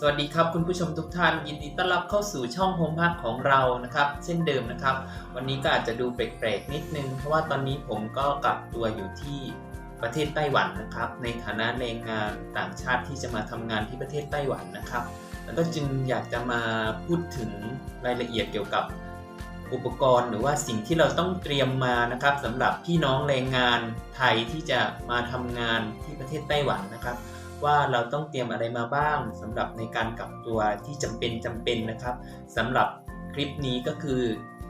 สวัสดีครับคุณผู้ชมทุกท่านยินดีต้อนรับเข้าสู่ช่องโฮมพักของเรานะครับ เช่นเดิมนะครับ วันนี้ก็อาจจะดูแปลกๆนิดนึง เพราะว่าตอนนี้ผมก็กลับตัวอยู่ที่ประเทศไต้หวันนะครับ ในฐานะแรงงานต่างชาติที่จะมาทำงานที่ประเทศไต้หวันนะครับ แล้วก็จึงอยากจะมาพูดถึงรายละเอียดเกี่ยวกับอุปกรณ์หรือว่าสิ่งที่เราต้องเตรียมมานะครับสำหรับพี่น้องแรงงานไทยที่จะมาทำงานที่ประเทศไต้หวันนะครับ ว่าเราต้องเตรียมอะไรมาบ้างสำหรับในการกลับตัวที่จำเป็นจำเป็นนะครับสำหรับคลิปนี้ก็คือ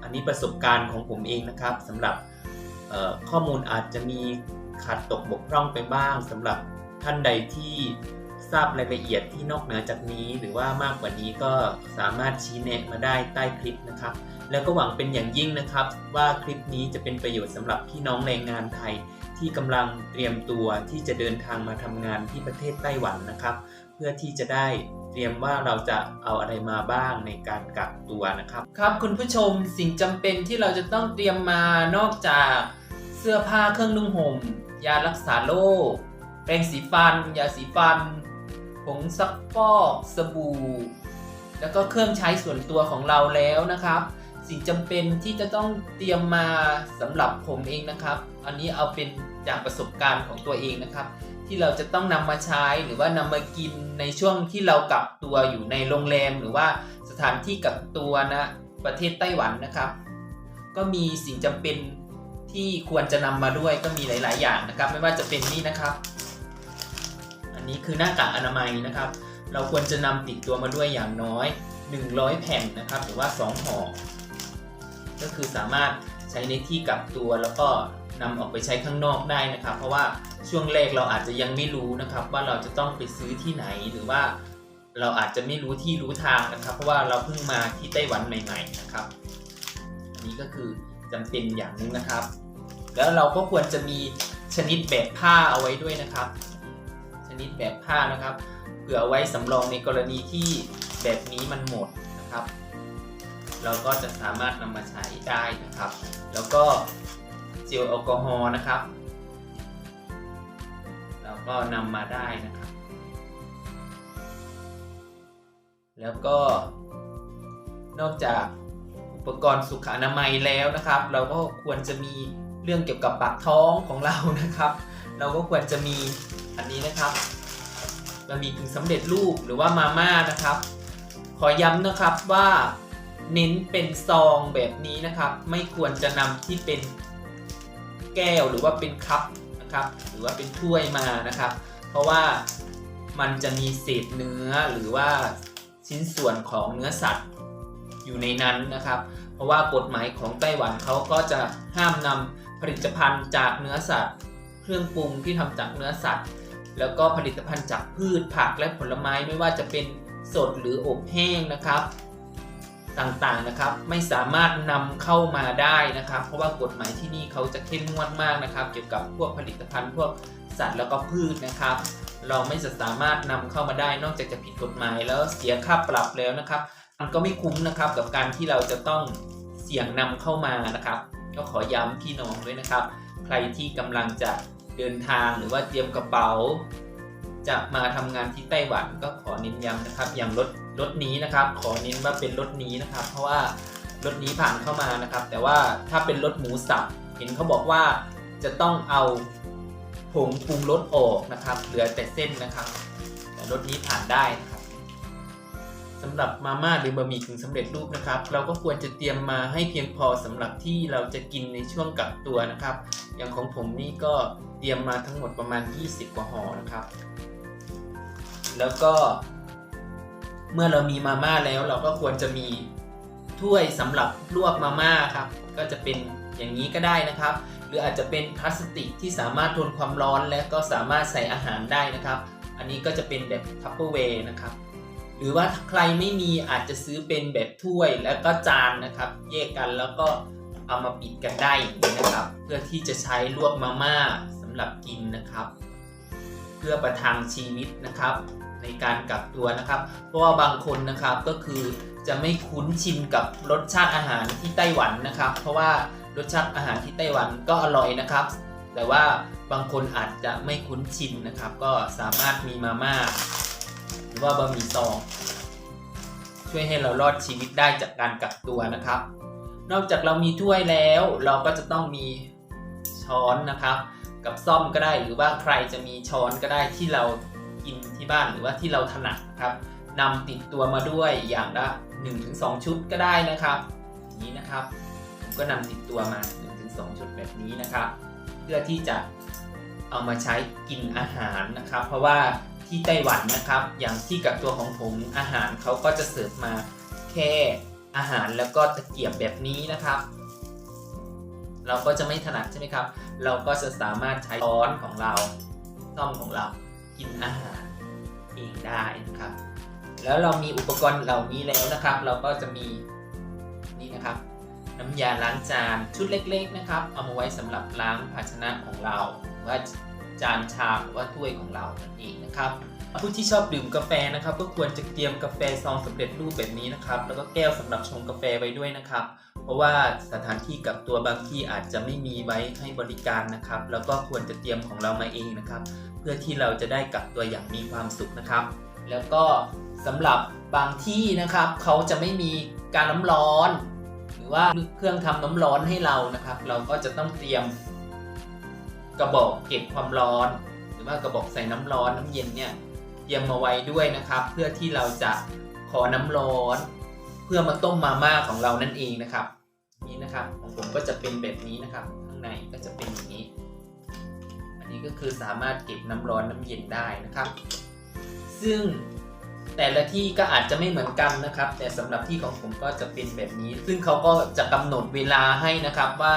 อันนี้ประสบการณ์ของผมเองนะครับสำหรับข้อมูลอาจจะมีขาดตกบกพร่องไปบ้างสำหรับท่านใดที่ทราบรายละเอียดที่นอกเหนือจากนี้ หรือว่ามากกว่านี้ก็สามารถชี้แนะมาได้ใต้คลิปนะครับ แล้วก็หวังเป็นอย่างยิ่งนะครับ ว่าคลิปนี้จะเป็นประโยชน์สำหรับพี่น้องแรงงานไทย ที่กำลังเตรียมตัวที่จะเดินทางมาทำงานที่ประเทศไต้หวันนะครับ เพื่อที่จะได้เตรียมว่าเราจะเอาอะไรมาบ้างในการกักตัวนะครับ ครับคุณผู้ชมสิ่งจำเป็นที่เราจะต้องเตรียมมานอกจากเสื้อผ้าเครื่องนุ่งห่มยารักษาโรคแปรงสีฟัน ยาสีฟัน ผงซักฟอกสบู่ แล้วก็เครื่องใช้ส่วนตัวของเราแล้วนะครับ สิ่งจำเป็นที่จะต้องเตรียมมาสำหรับผมเองนะครับ อันนี้เอาเป็นจากประสบการณ์ของตัวเองนะครับ ที่เราจะต้องนำมาใช้หรือว่านำมากินในช่วงที่เรากักตัวอยู่ในโรงแรม หรือว่าสถานที่กักตัวนะประเทศไต้หวันนะครับ ก็มีสิ่งจำเป็นที่ควรจะนำมาด้วยก็มีหลาย ๆ อย่างนะครับ ไม่ว่าจะเป็นนี่นะครับ อันนี้คือหน้ากากอนามัยนะครับ เราควรจะนำติดตัวมาด้วยอย่างน้อย 100 แผ่นนะครับ หรือว่า 2ห่อ ก็คือสามารถใช้ในที่กักตัวแล้วก็นำออกไปใช้ข้างนอกได้นะครับ เพราะว่าช่วงแรกเราอาจจะยังไม่รู้นะครับ ว่าเราจะต้องไปซื้อที่ไหนหรือว่าเราอาจจะไม่รู้ที่รู้ทางนะครับ เพราะว่าเราเพิ่งมาที่ไต้หวันใหม่ ๆ นะครับ อันนี้ก็คือจำเป็นอย่างหนึงนะครับ แล้วเราก็ควรจะมีชนิดแบบผ้าเอาไว้ด้วยนะครับ ชนิดแบบผ้านะครับเผื่อไว้สำรองในกรณีที่แบบนี้มันหมดนะครับ เราก็จะสามารถนำมาใช้ได้นะครับ แล้วก็เจลแอลกอฮอล์นะครับ เราก็นำมาได้นะครับ แล้วก็นอกจากอุปกรณ์สุขอนามัยแล้วนะครับ เราก็ควรจะมีเรื่องเกี่ยวกับปากท้องของเรานะครับ เราก็ควรจะมีอันนี้นะครับบะหมี่กึ่งสำเร็จรูปหรือว่ามาม่านะครับ ขอย้ำนะครับว่า เน้นเป็นซองแบบนี้นะครับ ไม่ควรจะนำที่เป็นแก้วหรือว่าเป็นคัพนะครับ หรือว่าเป็นถ้วยมานะครับ เพราะว่ามันจะมีเศษเนื้อหรือว่าชิ้นส่วนของเนื้อสัตว์อยู่ในนั้นนะครับ เพราะว่ากฎหมายของไต้หวันเขาก็จะห้ามนำผลิตภัณฑ์จากเนื้อสัตว์ เครื่องปรุงที่ทำจากเนื้อสัตว์ แล้วก็ผลิตภัณฑ์จากพืชผักและผลไม้ไม่ว่าจะเป็นสดหรืออบแห้งนะครับ ต่างๆนะครับ ไม่สามารถนำเข้ามาได้นะครับ เพราะว่ากฎหมายที่นี่เขาจะเข้มงวดมากนะครับ เกี่ยวกับพวกผลิตภัณฑ์พวกสัตว์แล้วก็พืชนะครับ เราไม่จะสามารถนำเข้ามาได้นอกจากจะผิดกฎหมายแล้วเสียค่าปรับแล้วนะครับ มันก็ไม่คุ้มนะครับกับการที่เราจะต้องเสี่ยงนำเข้ามานะครับ ก็ขอย้ำพี่น้องด้วยนะครับ ใครที่กำลังจะเดินทางหรือว่าเตรียมกระเป๋า จะมาทำงานที่ไต้หวันก็ขอเน้นย้ำนะครับอย่างรถรถนี้นะครับ ขอเน้นว่าเป็นรถนี้นะครับ เพราะว่ารถนี้ผ่านเข้ามานะครับ แต่ว่าถ้าเป็นรถหมูสับเห็นเขาบอกว่าจะต้องเอาผงปรุงรสออกนะครับ เหลือแต่เส้นนะครับแต่รถนี้ผ่านได้นะครับสำหรับมาม่าหรือบะหมี่กึ่งสำเร็จรูปนะครับ เราก็ควรจะเตรียมมาให้เพียงพอสำหรับที่เราจะกินในช่วงกักตัวนะครับ อย่างของผมนี่ก็เตรียมมาทั้งหมดประมาณ 20 กว่าห่อนะครับ แล้วก็ เมื่อเรามีมาม่าแล้วเราก็ควรจะมีถ้วยสำหรับลวกมาม่าครับ ก็จะเป็นอย่างนี้ก็ได้นะครับ หรืออาจจะเป็นพลาสติกที่สามารถทนความร้อนและก็สามารถใส่อาหารได้นะครับ อันนี้ก็จะเป็นแบบทัพเปอร์เวย์นะครับ หรือว่าใครไม่มีอาจจะซื้อเป็นแบบถ้วยแล้วก็จานนะครับ แยกกันแล้วก็เอามาปิดกันได้อย่างนี้นะครับ เพื่อที่จะใช้ลวกมาม่าสำหรับกินนะครับ เพื่อประทังชีวิตนะครับ ในการกักตัวนะครับ เพราะว่าบางคนนะครับก็คือจะไม่คุ้นชินกับรสชาติอาหารที่ไต้หวันนะครับ เพราะว่ารสชาติอาหารที่ไต้หวันก็อร่อยนะครับ แต่ว่าบางคนอาจจะไม่คุ้นชินนะครับ ก็สามารถมีมาม่าหรือว่าบะหมี่ซองช่วยให้เรารอดชีวิตได้จากการกักตัวนะครับ นอกจากเรามีถ้วยแล้วเราก็จะต้องมีช้อนนะครับ กับซ่อมก็ได้หรือว่าใครจะมีช้อนก็ได้ที่เรา กินที่บ้านหรือว่าที่เราถนัดนะครับนำติดตัวมาด้วยอย่างละ 1-2 ชุดก็ได้นะครับอย่างนี้นะครับ ผมก็นำติดตัวมา 1-2 ชุดแบบนี้นะครับ เพื่อที่จะเอามาใช้กินอาหารนะครับ เพราะว่าที่ไต้หวันนะครับ อย่างที่กักตัวของผมอาหารเขาก็จะเสิร์ฟมาแค่อาหารแล้วก็ตะเกียบแบบนี้นะครับ เราก็จะไม่ถนัดใช่ไหมครับ เราก็จะสามารถใช้ช้อนของเราซ่อมของเรา กินอาหารเองได้นะครับ แล้วเรามีอุปกรณ์เหล่านี้แล้วนะครับ เราก็จะมีนี่นะครับ น้ำยาล้างจานชุดเล็ก ๆนะครับ เอามาไว้สำหรับล้างภาชนะของเราว่าจานชามหรือว่าถ้วยของเรานั่นเองนะครับผู้ที่ชอบดื่มกาแฟนะครับ ก็ควรจะเตรียมกาแฟซองสำเร็จรูปแบบนี้นะครับ แล้วก็แก้วสำหรับชงกาแฟไว้ด้วยนะครับ เพราะว่าสถานที่กักตัวบางที่อาจจะไม่มีไว้ให้บริการนะครับ แล้วก็ควรจะเตรียมของเรามาเองนะครับ เพื่อที่เราจะได้กักตัวอย่างมีความสุขนะครับ แล้วก็สำหรับบางที่นะครับเขาจะไม่มีการน้ำร้อน หรือว่าเครื่องทำน้ำร้อนให้เรานะครับ เราก็จะต้องเตรียมกระบอกเก็บความร้อน หรือว่ากระบอกใส่น้ำร้อนน้ำเย็นเนี่ยเตรียมมาไว้ด้วยนะครับ เพื่อที่เราจะขอน้ำร้อน เพื่อมาต้มมาม่าของเรานั่นเองนะครับ นะครับ ของผมก็จะเป็นแบบนี้นะครับ ข้างในก็จะเป็นอย่างนี้ อันนี้ก็คือสามารถเก็บน้ำร้อนน้ำเย็นได้นะครับ ซึ่งแต่ละที่ก็อาจจะไม่เหมือนกันนะครับ แต่สำหรับที่ของผมก็จะเป็นแบบนี้ ซึ่งเขาก็จะกำหนดเวลาให้นะครับว่า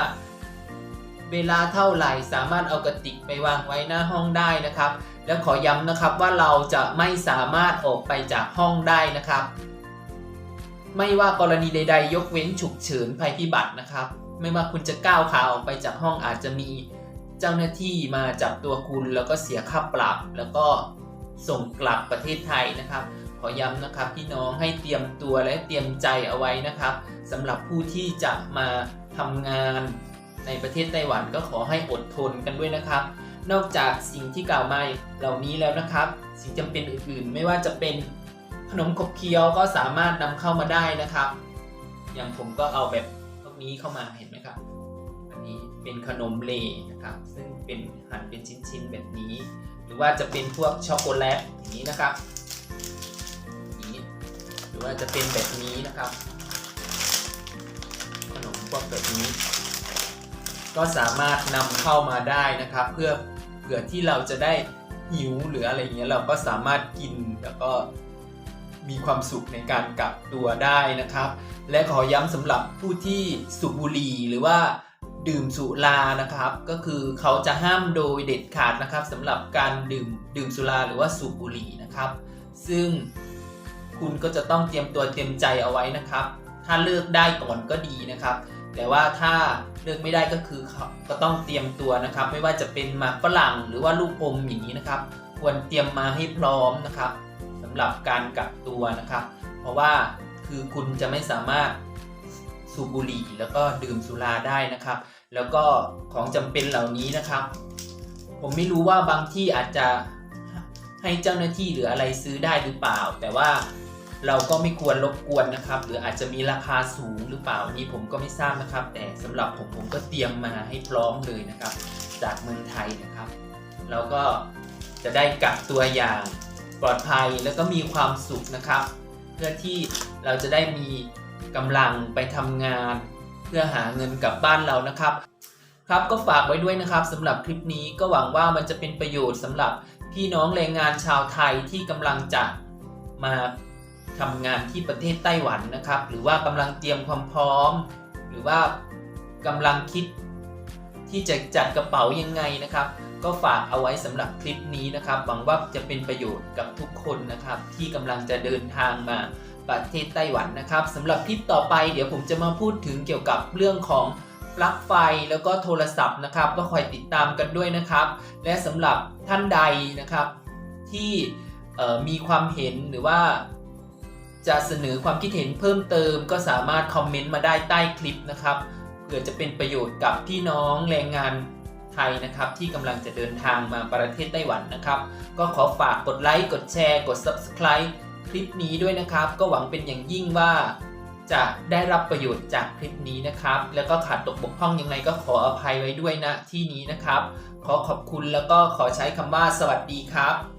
เวลาเท่าไหร่สามารถเอากระติกไปวางไว้หน้าห้องได้นะครับ แล้วขอย้ำนะครับว่าเราจะไม่สามารถออกไปจากห้องได้นะครับ ไม่ว่ากรณีใด ๆ ยกเว้นฉุกเฉินภัยพิบัตินะครับ ไม่ว่าคุณจะก้าวขาออกไปจากห้องอาจจะมีเจ้าหน้าที่มาจับตัวคุณแล้วก็เสียค่าปรับ แล้วก็ส่งกลับประเทศไทยนะครับ ขอย้ำนะครับพี่น้องให้เตรียมตัวและเตรียมใจเอาไว้นะครับสำหรับผู้ที่จะมาทำงานในประเทศไต้หวันก็ขอให้อดทนกันด้วยนะครับ นอกจากสิ่งที่กล่าวมาเหล่านี้แล้วนะครับ สิ่งจำเป็นอื่นๆ ไม่ว่าจะเป็น ขนมขบเคี้ยวก็สามารถนำเข้ามาได้นะครับ อย่างผมก็เอาแบบพวกนี้เข้ามาเห็นไหมครับ อันนี้เป็นขนมเลนะครับ ซึ่งเป็นหั่นเป็นชิ้นๆแบบนี้ หรือว่าจะเป็นพวกช็อกโกแลตอย่างนี้นะครับนี้หรือว่าจะเป็นแบบนี้นะครับ ขนมพวกแบบนี้ ก็สามารถนำเข้ามาได้นะครับ เพื่อเผื่อที่เราจะได้หิวหรืออะไรเงี้ยเราก็สามารถกินแล้วก็ มีความสุขในการกักตัวได้นะครับ และขอย้ำสำหรับผู้ที่สูบบุหรี่หรือว่าดื่มสุรานะครับ ก็คือเขาจะห้ามโดยเด็ดขาดนะครับสำหรับการดื่มดื่มสุราหรือว่าสูบบุหรี่นะครับ ซึ่งคุณก็จะต้องเตรียมตัวเตรียมใจเอาไว้นะครับ ถ้าเลือกได้ก่อนก็ดีนะครับ แต่ว่าถ้าเลือกไม่ได้ก็คือเขาก็ต้องเตรียมตัวนะครับ ไม่ว่าจะเป็นหมากฝรั่งหรือว่าลูกอมอย่างนี้นะครับ ควรเตรียมมาให้พร้อมนะครับำหรับการกักตัวนะครับ เพราะว่าคือคุณจะไม่สามารถสูบบุหรี่แล้วก็ดื่มสุราได้นะครับ แล้วก็ของจำเป็นเหล่านี้นะครับ ผมไม่รู้ว่าบางที่อาจจะให้เจ้าหน้าที่หรืออะไรซื้อได้หรือเปล่า แต่ว่าเราก็ไม่ควรรบกวนนะครับ หรืออาจจะมีราคาสูงหรือเปล่าอันนี้ผมก็ไม่ทราบนะครับ แต่สำหรับผมผมก็เตรียมมาให้พร้อมเลยนะครับ จากเมืองไทยนะครับ แล้วก็จะได้กักตัวอย่าง ปลอดภัยแล้วก็มีความสุขนะครับ เพื่อที่เราจะได้มีกำลังไปทำงาน เพื่อหาเงินกลับบ้านเรานะครับ ครับก็ฝากไว้ด้วยนะครับสำหรับคลิปนี้ก็หวังว่ามันจะเป็นประโยชน์สำหรับพี่น้องแรงงานชาวไทยที่กำลังจะมาทำงานที่ประเทศไต้หวันนะครับ หรือว่ากำลังเตรียมความพร้อม หรือว่ากำลังคิดที่จะจัดกระเป๋ายังไงนะครับ ก็ฝากเอาไว้สำหรับคลิปนี้นะครับ หวังว่าจะเป็นประโยชน์กับทุกคนนะครับ ที่กำลังจะเดินทางมาประเทศไต้หวันนะครับสำหรับคลิปต่อไปเดี๋ยวผมจะมาพูดถึงเกี่ยวกับเรื่องของปลั๊กไฟแล้วก็โทรศัพท์นะครับ ก็คอยติดตามกันด้วยนะครับ และสำหรับท่านใดนะครับ ที่มีความเห็นหรือว่า จะเสนอความคิดเห็นเพิ่มเติม ก็สามารถคอมเมนต์มาได้ใต้คลิปนะครับเพื่อจะเป็นประโยชน์กับพี่น้องแรงงาน ยนะครับที่กำลังจะเดินทางมาประเทศไต้หวันนะครับ ก็ขอฝากกดไลค์กดแชร์ กด Subscribe คลิปนี้ด้วยนะครับ ก็หวังเป็นอย่างยิ่งว่าจะได้รับประโยชน์จากคลิปนี้นะครับ แล้วก็ขาดตกบกพร่องยังไงก็ขออภัยไว้ด้วยนะที่นี้นะครับ ขอขอบคุณแล้วก็ขอใช้คำว่าสวัสดีครับ